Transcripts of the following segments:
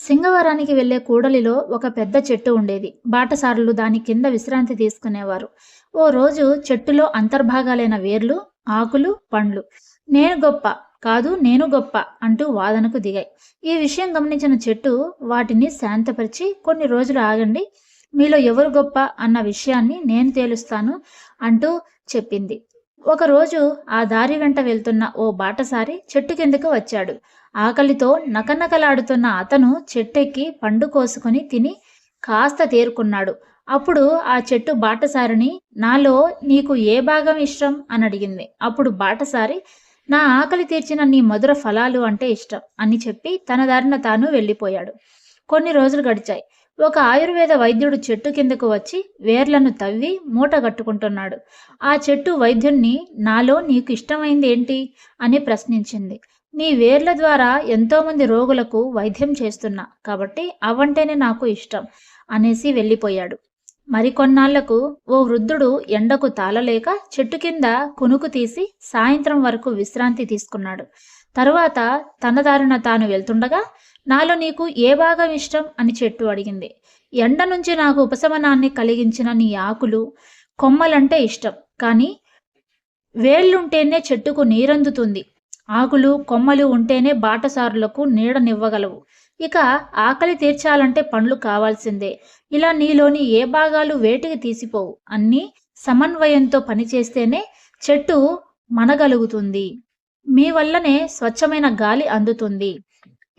సింగవరానికి వెళ్ళే కూడలిలో ఒక పెద్ద చెట్టు ఉండేది. బాటసారులు దాని కింద విశ్రాంతి తీసుకునేవారు. ఓ రోజు చెట్టులో అంతర్భాగాలైన వేర్లు ఆకులు పండ్లు. నేను గొప్ప కాదు నేను గొప్ప అంటూ వాదనకు దిగాయి. ఈ విషయం గమనించిన చెట్టు వాటిని శాంతపరిచి కొన్ని రోజులు ఆగండి మీలో ఎవరు గొప్ప అన్న విషయాన్ని నేను తేలుస్తాను అంటూ చెప్పింది. ఒకరోజు ఆ దారి వెంట వెళ్తున్న ఓ బాటసారి చెట్టు కిందకు వచ్చాడు. ఆకలితో నకనకలాడుతున్న అతను చెట్టెక్కి పండు కోసుకొని తిని కాస్త తేరుకున్నాడు. అప్పుడు ఆ చెట్టు బాటసారిని నాలో నీకు ఏ భాగం ఇష్టం? అని అడిగింది. అప్పుడు బాటసారి నా ఆకలి తీర్చిన నీ మధుర ఫలాలు అంటే ఇష్టం అని చెప్పి తన దారిన తాను వెళ్ళిపోయాడు. కొన్ని రోజులు గడిచాయి. ఒక ఆయుర్వేద వైద్యుడు చెట్టు కిందకు వచ్చి వేర్లను తవ్వి మూట కట్టుకుంటున్నాడు. ఆ చెట్టు వైద్యుణ్ణి నాలో నీకు ఇష్టమైంది ఏంటి? అని ప్రశ్నించింది. నీ వేర్ల ద్వారా ఎంతోమంది రోగులకు వైద్యం చేస్తున్నా కాబట్టి అవంటేనే నాకు ఇష్టం అనేసి వెళ్ళిపోయాడు. మరికొన్నాళ్ళకు ఓ వృద్ధుడు ఎండకు తాళలేక చెట్టు కింద కునుకు తీసి సాయంత్రం వరకు విశ్రాంతి తీసుకున్నాడు. తరువాత తన దారిన తాను వెళ్తుండగా నాలో నీకు ఏ భాగం ఇష్టం అని చెట్టు అడిగింది. ఎండ నుంచి నాకు ఉపశమనాన్ని కలిగించిన నీ ఆకులు కొమ్మలంటే ఇష్టం. కానీ వేళ్ళుంటేనే చెట్టుకు నీరందుతుంది. ఆకులు కొమ్మలు ఉంటేనే బాటసారులకు నీడనివ్వగలవు. ఇక ఆకలి తీర్చాలంటే పండ్లు కావాల్సిందే. ఇలా నీలోని ఏ భాగాలు వేటికి తీసిపోవు అన్నీ సమన్వయంతో పనిచేస్తేనే చెట్టు మనగలుగుతుంది. మీ వల్లనే స్వచ్ఛమైన గాలి అందుతుంది.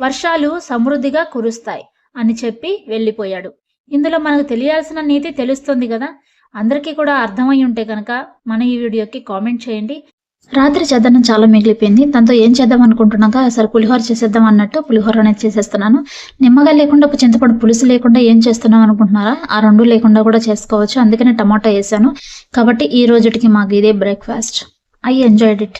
వర్షాలు సమృద్ధిగా కురుస్తాయి అని చెప్పి వెళ్ళిపోయాడు. ఇందులో మనకు తెలియాల్సిన నీతి తెలుస్తుంది కదా? అందరికీ కూడా అర్థమై ఉంటే కనుక మన ఈ వీడియోకి కామెంట్ చేయండి. రాత్రి చేద్దాం చాలా మిగిలిపోయింది. దాంతో ఏం చేద్దాం అనుకుంటున్నాక అసలు పులిహోర చేసేద్దాం అన్నట్టు పులిహోర అనేది చేసేస్తున్నాను. నిమ్మగా లేకుండా చింతపండు పులుసు లేకుండా ఏం చేస్తున్నాం అనుకుంటున్నారా? ఆ రెండు లేకుండా కూడా చేసుకోవచ్చు. అందుకనే టమాటా వేసాను. కాబట్టి ఈ రోజుటికి మాకు ఇదే బ్రేక్ఫాస్ట్ ఐ ఎంజాయ్డ్ ఇట్